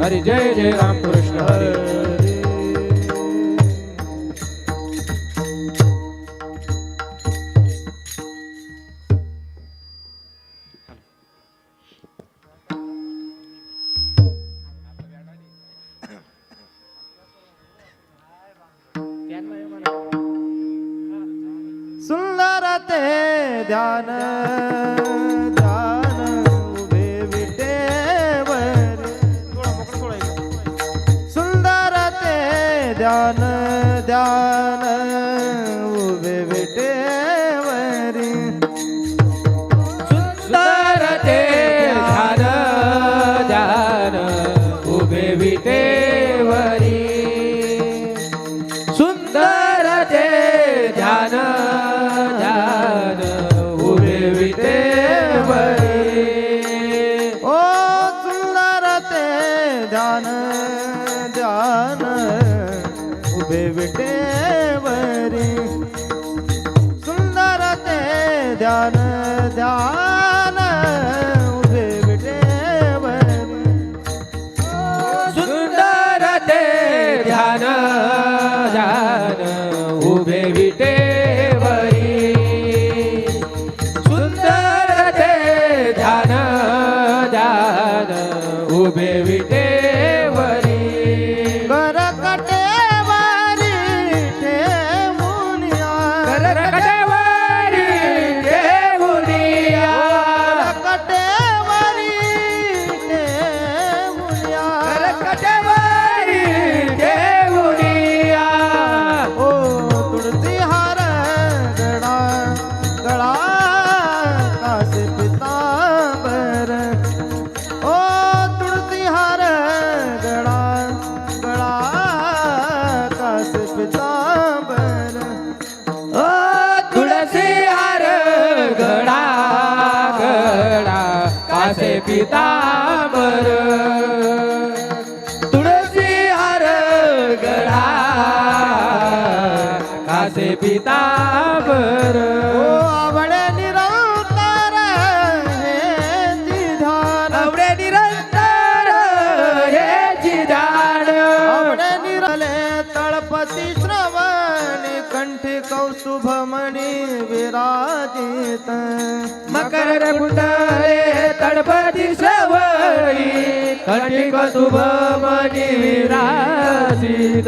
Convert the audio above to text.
कृष्ण जय जय राम कृष्ण हरी जय जय राम कृष्ण हरी जय जय राम कृष्ण हरी जय जय राम कृष्ण हरी जय जय राम कृष्ण हरी जय जय राम कृष्ण हरी जय जय राम कृष्ण हरी हरी जय जय राम कृष्ण हरी सुंदर ते ध्यान ध्यान ध्यान ध्यान उभे विटेवरी. सुंदर ते ध्यान ध्यान उभे विटेवरी. सुंदर ते ध्यान ध्यान उभे विटेवरी. ओ सुंदर ते ध्यान ध्यान ध्यान उभे विटेवरी सुंदर ते ध्यान ध्यान उभे विटे पितांबर तुळसी हार गडा कासे पितांबर ओ आवळे निरंतर हे ध्यान आवडे निरंतर हे जाण आवडे निरले तळपती श्रवणी कंठी कौस्तुभमणी विराजित. मकर कुंडले गणपती सवळी कटिक शुभ मनी विराजित